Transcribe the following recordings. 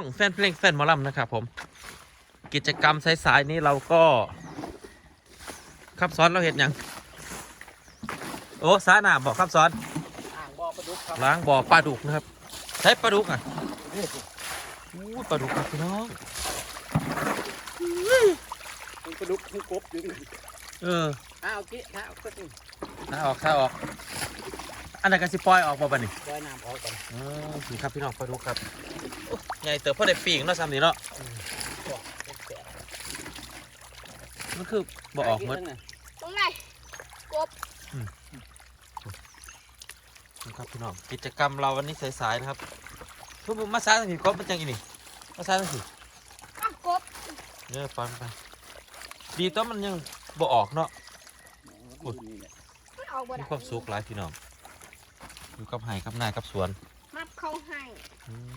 ครับพี่น้องแฟนเพลงแฟนหมอลำนะครับผม กิจกรรมสายๆนี้เราก็ครับซ้อนเราเห็นยังโอ้สาหนาบอกครับซ้อนอ่างบ่อปลาดุกครับล้างบ่อปลาดุกนะครับ ใช้ปลาดุกอะอู้ปลาดุกครับพี่น้องมันปลาดุกมันกบอยู่นี่เอออ้าวกี้ถ้าเอาก็ต้องถ้าออกถ้าออก อันไหนกันสิปล่อยออกบ่บัดนี้ดอยน้ำออกก่อนอ๋อนี่ครับพี่น้องปลาดุกครับโอ้ใหญ่เติบพอได้ปีกเนาะซ้ำนี่เนาะบ่เป็นแสบมันคือบ่ออกหมดตรงไหนกบนะครับพี่น้องกิจกรรมเราวันนี้สายๆนะครับทุกคนมาซ้ายทางนี้กบมันจังอีนี่มาซ้ายทางนี้อ้าวกบเนี่ยฟังไปดีตัวมันยังบ่ออกเนาะอุ้ยนี่แหละมันออกบ่มีได้ความสุขหลายพี่น้อง อยู่กับไห่กับนากับสวนมับเข้าให้อืม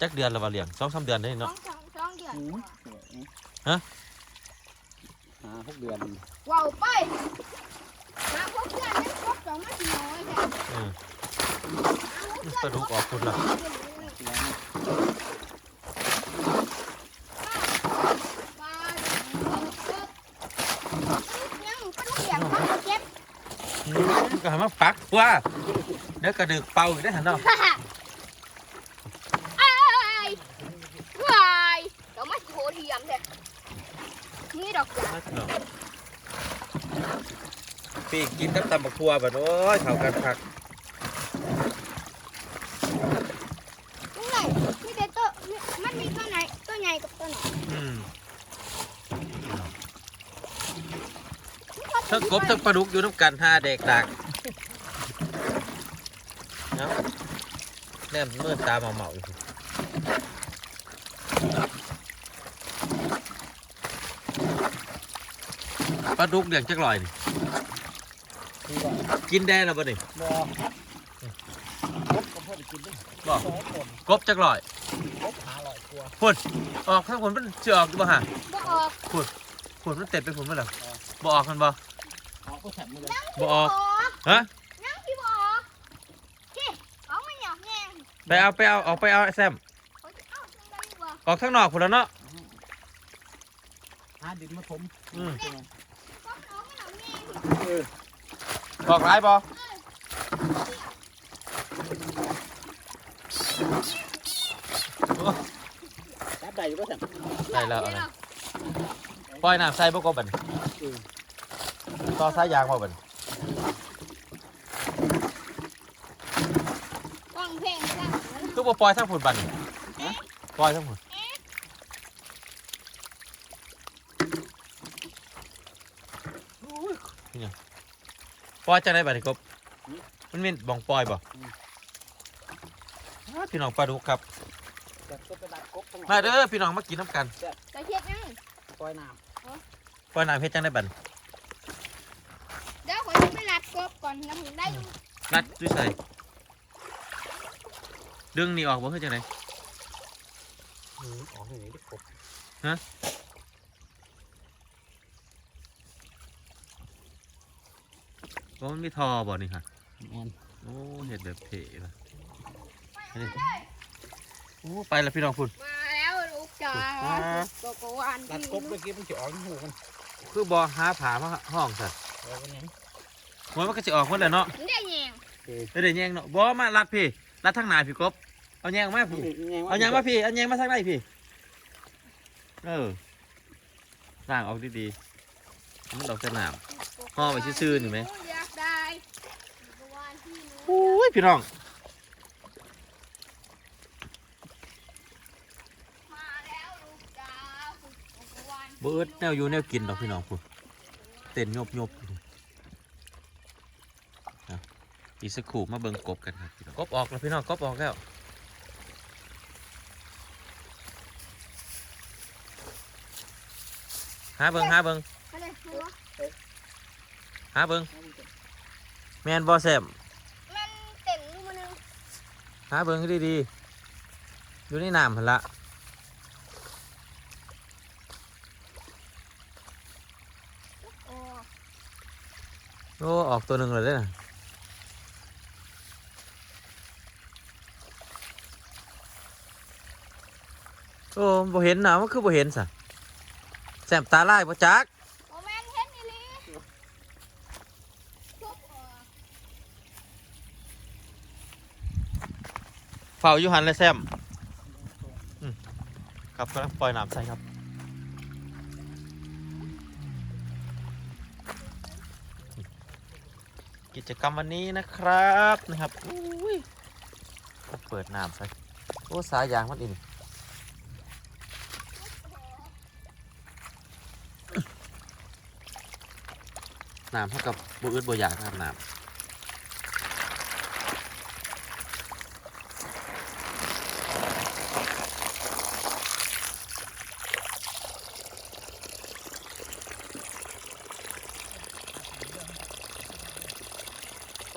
จักเดือนและว่าเลี้ยงสองสามเดือนได้สอเนาะ งสองสองเดือนอุ้ยฮะ หาหกเดือนว้าวไปมาพบเพื่อนไม่พบสองมาสี่น้อยแค่เออมาพบนี่เพื่อนปลาดุกออกคุณละแล้วปลาดุกยังปลาดุกเสียงเขาเก็บอืมก็ให้มาปักว่า เดี๋ยวกระดึกเป่าอีกได้หันเนาะฮ่าฮ่าอ้ายว้เดี๋ยวมาโหเทียมเถอะนี่ดอกจ๋ามาพี่น้องปีกกินกับตำบักทัวแบบโอ้ยเข้ากันคักตรงไหนมีแต่ตัวมันมีตัวไหนตัวใหญ่กับตัวไหนอืมทั้งกบทั้งปลาดุกอยู่น้ำกันห้าเด็กดักเนาะ แนมมืดตาเมาๆอยู่ปลาดุกเลี้ยงจักลอยนี่คือว่ากินได้แล้วบ่นี่บ่กบก็พอได้กินด้วยบ่สองคนกบจักลอยกบหาลอยตัวพุ่นออกข้างบนมันจะออกอยู่บ่ฮะบ่ออกพุ่นมันเต็มไปพุ่นมั้ยล่ะบ่ออกกันบ่เอาก็แถมมาเลยบ่ออกฮะ นั่งที่บ่ออกที่เอาไม่อยากแง่ง ไปเอาไปเอาออกไปเอาไอ้แซมเอาเอาจังได้บ่ออกข้างนอกพุ่นแล้วเนาะ หาดินมาถมอืม ก็เอาไม่อยากแง่งเออออกหลายบ่จับได้อยู่ก็แถมได้แล้วเอาเลยปล่อยน้ำใส่บ่กบบัดนี้เออต่อสายยางบ่บัดนี้ วางเพลงกัน คือบ่ปล่อยทั้งพุ่นบัดนี้ปล่อยทั้งพุ่นนี่ไงปล่อยจังได๋บัดนี้กบมันมีบ่องปล่อยบ่อ้าพี่น้องปลาดุกครับแต่ก็ไปดักกบตรงมาเด้อพี่น้องมากินน้ำกันจะเฮ็ดยังปล่อยน้ปล่อยน้ำเฮ็ดจังได๋บัดนี้เดี๋ยวขอจะไปรัดกบก่อนแล้วผมได้อยู่รัดด้วยใส่ ดึงนี่ออกบ่คือจังได๋ำอืมออกอย่างนี้ดิกบบ่มันมีทอบ่นี่ค่ะแม่นโอ้เห็ดแบบเท่ละนี่โอ้ไปแล้วพี่น้องคุณมาแล้วลูกจ๋าโกโกวานดักที่กบเมื่อกี้มันจะออกที่หูมันคือบอหาผามาห้องสัตว์ออกกันยังมันมันก็จะออกหมดเลยเนาะได้แง่งเออเดี๋ยวแยงเนาะบอมารัดพี่ รัดทางหน้าพี่กบ เอาแยงมาพี่เอาแยงมาพี่ เอาแยงมาทางไหนพี่ เออล่างออกดีๆมันดอกสนามห่อไว้ซื่อๆนี่ไหมอยากได้โกโกวานที่หนูโอ้ยพี่น้องมาแล้วลูกจ๋าโกโกวานเบิดแนวอยู่แนวกินดอกพี่น้องคุณเต้นยบยบอยู่อะอีกสักครู่มาเบิ่งกบกันครับพี่น้อง กบออกแล้วพี่น้องกบออกแล้วหาเบิงหาเบิงมาเลยหัวหาเบิงแมนบอแซมมันเต็มอยู่มานึงหาเบิงให้ดีๆอยู่ในน้ำหันละโอ้โอ้ออกตัวหนึ่งเลยเด้อน่ะ มันบ่เห็นนะมันคือบ่เห็นสะแซมตาลายบ่จักโอแมนเห็นนี่ลีทุบออกเฝ้าอยู่หันเลยแซมอืมครับกำลังปล่อยน้ำใส่ครับ กิจกรรมวันนี้นะครับนะครับอุ้ยเปิดน้ำใส่โอ้สายยางมันอิน น้ำเท่ากับบุอึดบุอยากครับน้ำ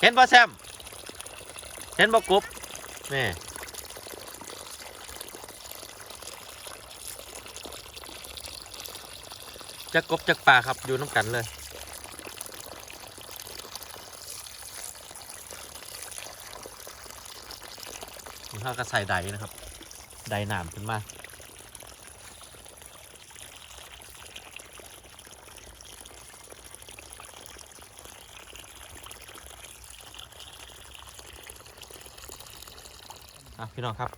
เห็นบ่แซม เห็นบ่กบนี่จักบจักปลาครับอยู่น้ำกันเลย เขาก็ใส่ใดนะครับใดน้ำขึ้นมาอะพี่น้องครับ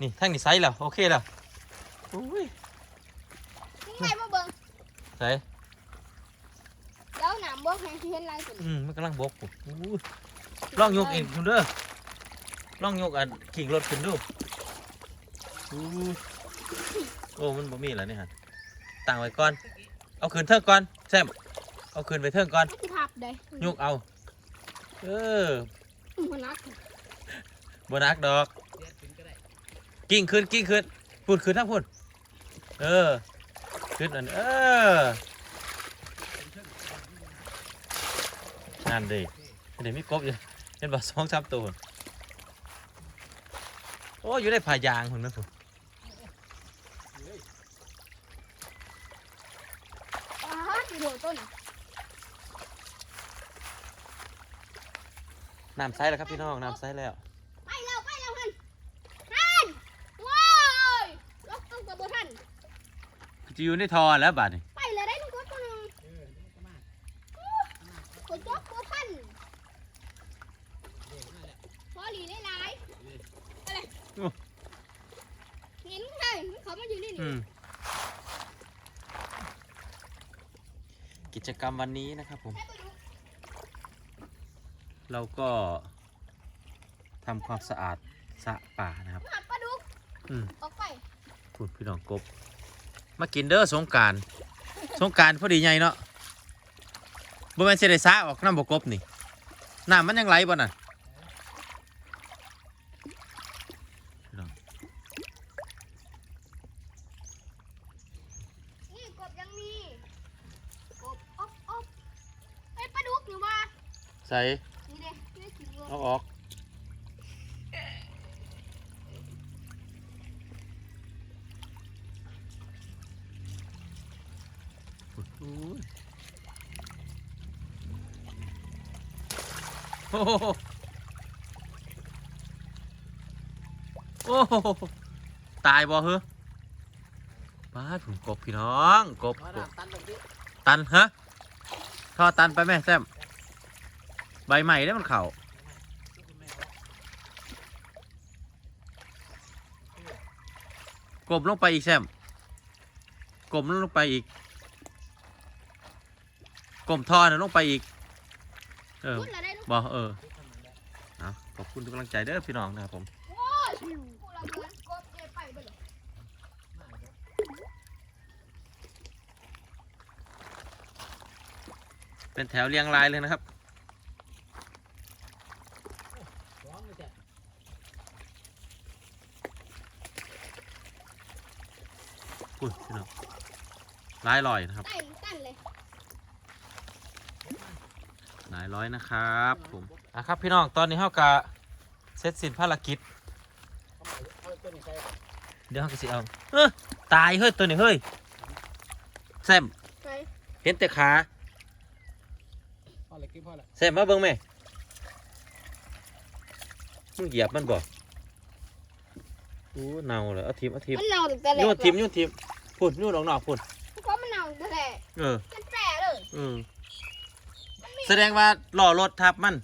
นี่ทั้งนี้ไซส์แล้ว โอเคแล้วอุ้ยมึงไม่มาเบิ่งใส่แล้วหนามบ่แห้งที่เห็นลายสุดอืมมันกำลังบกผมอุ้ยลองยกเองคุณเด้อ ลองยกอันขี่รถขึ้นดูอุ้ยโอ้มันบ่มีแล้วนี่ฮะตั้งไว้ก่อน เอาขึ้นเทิงก่อนแซมเอาขึ้นไปเทิงก่อนที่ทับได้ยกเอา เออมันนักบนักดอกกิ้งขึ้นกิ้งขึ้นพูดขึ้นทั้งพูดเออขึ้นอันเออนั่นดิเดี๋ยวมีกบอยู่เห็นบ่สองสามตัวพุ่น โอ้อยู่ในผายางคุณนะผมอ้าที่โดนต้นน้ำใสแล้วครับพี่น้องน้ำใสแล้วไปแล้วไปแล้วท่านท่านว้ายล็อกต้องกระโบท่านจะอยู่ในทอแล้วบาดนี่ ไปเลยได้ทุกคนตัวหนึงกดจ็อกตัวท่านพอหลีได้หลายอะไรเห็นไงเขามาอยู่นี่ อื นี่ ม กิจกรรมวันนี้นะครับผมให้ไปดูเราก็ทำความสะอาดสระป่านะครับหัดปลาดุกอืมออกไปพูดพี่น้องกบ มากินเด้อสงกรารสงกรารพอดีใหญ่เนาะบ่แม่นสิได้สระออกน้ำบ่กบนี่น้ำมันยังไหลบ่น่ะพี่น้อง นี่ กบยังมีกบอบอบไอ้ยปลาดุกหรือว่าใส่นี่เด้นี่ถึงเลยเอาออกอุ้ยโอ้โหโอ้โหตายบ่เหรอ บ้าดผมกบพี่น้องกบมากบตันแบบนี้ตันฮะท่อตันไปไหมแซมใบใหม่ได้มันเข่ากบลงไปอีกแซมกบลงไปอีกกลมท่อนะลงไปอีก เออพูดอะไรได้ลูกบอเออเอาขอบคุณทุกกำลังใจเด้อพี่น้องนะครับผม โอ้ยพูดอะไรเหมือนกบเอ้ยไปไปเลย เป็นแถวเรียงรายเลยนะครับร้องเลยจ้ะอุ้ยพี่น้องรายลอยนะครับตั้นตั้นเลยหลายร้อยนะครับผมอะครับพี่น้องตอนนี้เฮากะเสร็จสิ้นภารกิจเอาตัวนี้ใส่เดี๋ยวเฮาก็สิเอาเออตายเฮ้ยตัวนี้เฮ้ยแซมไปเห็นแต่ขา พ่อเลยกินพ่อละแซมมาเบิ่งแม่มึงเหยียบมันบ่อู้เน่าเลยเอาทีมเอาทีมมันเน่าตั้งแต่แรกโยนทีมโยนทีมพุ่นโยนออกนอกพุ่นเพราะมันเน่าตั้งแต่แรกเออมันแปรเลยเออมันมีแสดงว่าล่อรถทับมัน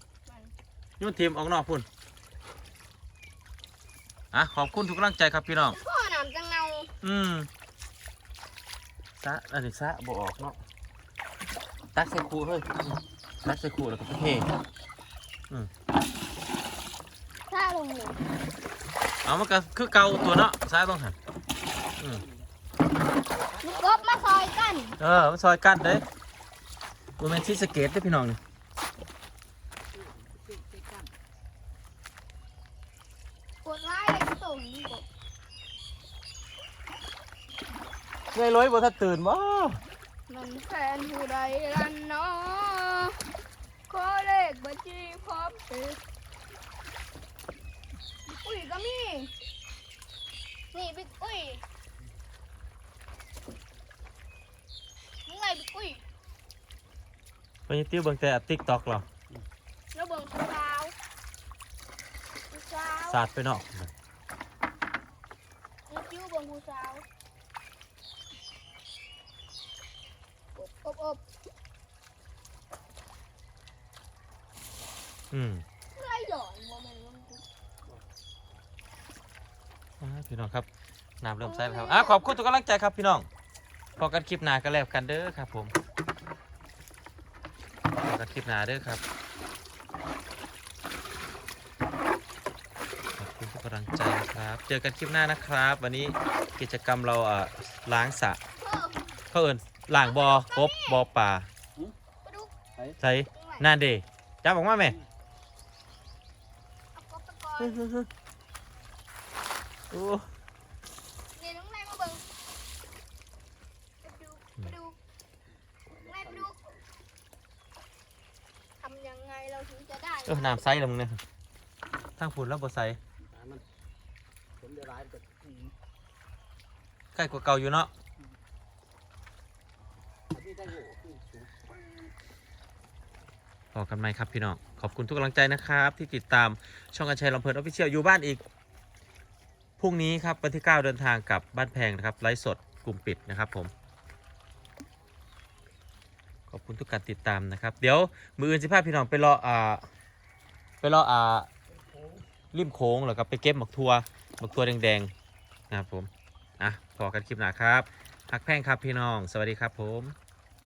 โยนทีมออกนอกพุ่นอะขอบคุณทุกกำลังใจครับพี่น้องพ่อหนามจังเน่าอืมซะอันนี้ซะบออกเนาะตักใส่คูเฮ้ย ตักใส่คูแล้วก็เทถ้าลงหนึ่งเอามันก็คือเกาตัวเนาะซ้ายต้องหันอืมลูกกบมาซอยกัน เออมันซอยกันเด้บนแมนที่สเกตเด้อพี่น้องนี่ปวดร้ายเลยตุ่มกบไงร้อยบ่ถ้าตื่นบ่มันแฟนผู้ใดลันเนาะข อเลขบัญชีพร้อมเพย์อุ้ยก็มี นี่บิ๊กอุ้ยมึงไงบิ๊กอุ้ยไปติ้วเบิ่งแต่ติ๊กต็อกเหรอแล้วเบิ่งผู้สาวผู้สาวสาดไปเนาะ นี่จิ้วเบิ่งผู้สาวอบอบอบ อืมไรหย่อนโมเมนต์อ่าพี่น้องครับน้ำเริ่มใส่แล้วครับอะขอบคุณทุกกำลังใจครับพี่น้องพอกันคลิปหน้ากันแล้วกันเด้อครับผมพอกันคลิปหน้าเด้อครับขอบคุณทุกกำลังใจนะครับ เจอกันคลิปหน้านะครับ วันนี้กิจกรรมเราเอ่อล้างสระเพิ่มเขาเอินล้างบอ่อกบบอ่อป่าไปดูใส่นานเดจับออกมาไหมเอาก บไปก่อนโอ้นี่น้องนายมาเบิ่งไปดูไปดูนายไปดูทำยังไงเราถึงจะได้เออน้ำใสแล้วมึงเนี่ยทางฝุ่นแล้วบ่ใสมันผมจะร้ายก็อืมใกล้กว่าเก่าอยู่เนาะอันนี้ได้โหขึ้นสูงพอกันไหมครับพี่น้อง ขอบคุณทุกกำลังใจนะครับ ที่ติดตามช่องกันชัยลำเพลินออฟฟิเชียลอยู่บ้านอีกพรุ่งนี้ครับวันที่ 9 เดินทางกลับบ้านแพงนะครับไลฟ์สดกลุ่มปิดนะครับผม ขอบคุณทุกการติดตามนะครับ เดี๋ยวมืออื่นสิพาพี่น้องไปรออ่าไปรออ่าริมโค้งหรอครับไปเก็บหมกทัวหมกทัวแดงๆนะครับผมอะพอกันคลิปหนาครับหักแพงครับพี่น้อง สวัสดีครับผม